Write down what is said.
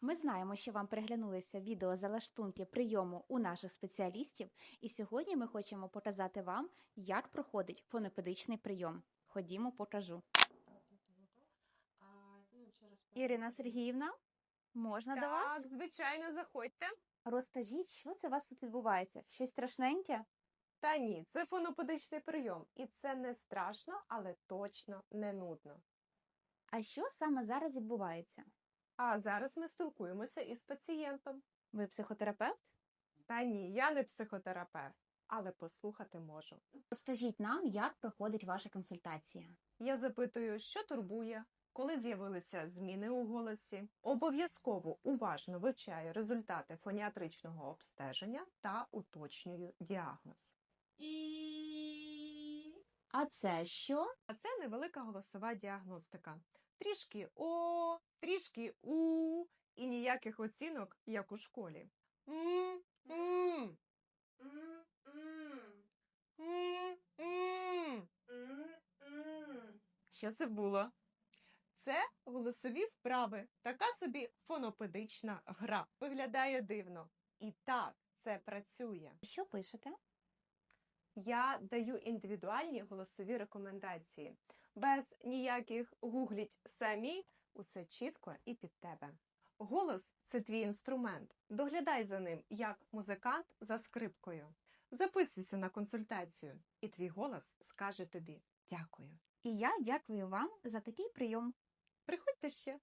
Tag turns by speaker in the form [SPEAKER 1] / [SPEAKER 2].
[SPEAKER 1] Ми знаємо, що вам приглянулися відео залаштунки прийому у наших спеціалістів, і сьогодні ми хочемо показати вам, як проходить фонопедичний прийом. Ходімо, покажу. Ірина Сергіївна, можна до вас?
[SPEAKER 2] Так, звичайно, заходьте.
[SPEAKER 1] Розкажіть, що це у вас тут відбувається? Щось страшненьке?
[SPEAKER 2] Та ні, це фонопедичний прийом. І це не страшно, але точно не нудно.
[SPEAKER 1] А що саме зараз відбувається?
[SPEAKER 2] А зараз ми спілкуємося із пацієнтом.
[SPEAKER 1] Ви психотерапевт?
[SPEAKER 2] Та ні, я не психотерапевт, але послухати можу.
[SPEAKER 1] Розкажіть нам, як проходить ваша консультація.
[SPEAKER 2] Я запитую, що турбує, коли з'явилися зміни у голосі. Обов'язково уважно вивчаю результати фоніатричного обстеження та уточнюю діагноз.
[SPEAKER 1] А це що?
[SPEAKER 2] А це невелика голосова діагностика. Трішки О, трішки У і ніяких оцінок, як у школі. М, м, м, м. Що це було? Це голосові вправи. Така собі фонопедична гра. Виглядає дивно. І так, це працює.
[SPEAKER 1] Що пишете?
[SPEAKER 2] Я даю індивідуальні голосові рекомендації. Без ніяких гугліть самі, усе чітко і під тебе. Голос це твій інструмент. Доглядай за ним як музикант за скрипкою. Записуйся на консультацію, і твій голос скаже тобі дякую.
[SPEAKER 1] І я дякую вам за такий прийом.
[SPEAKER 2] Приходьте ще.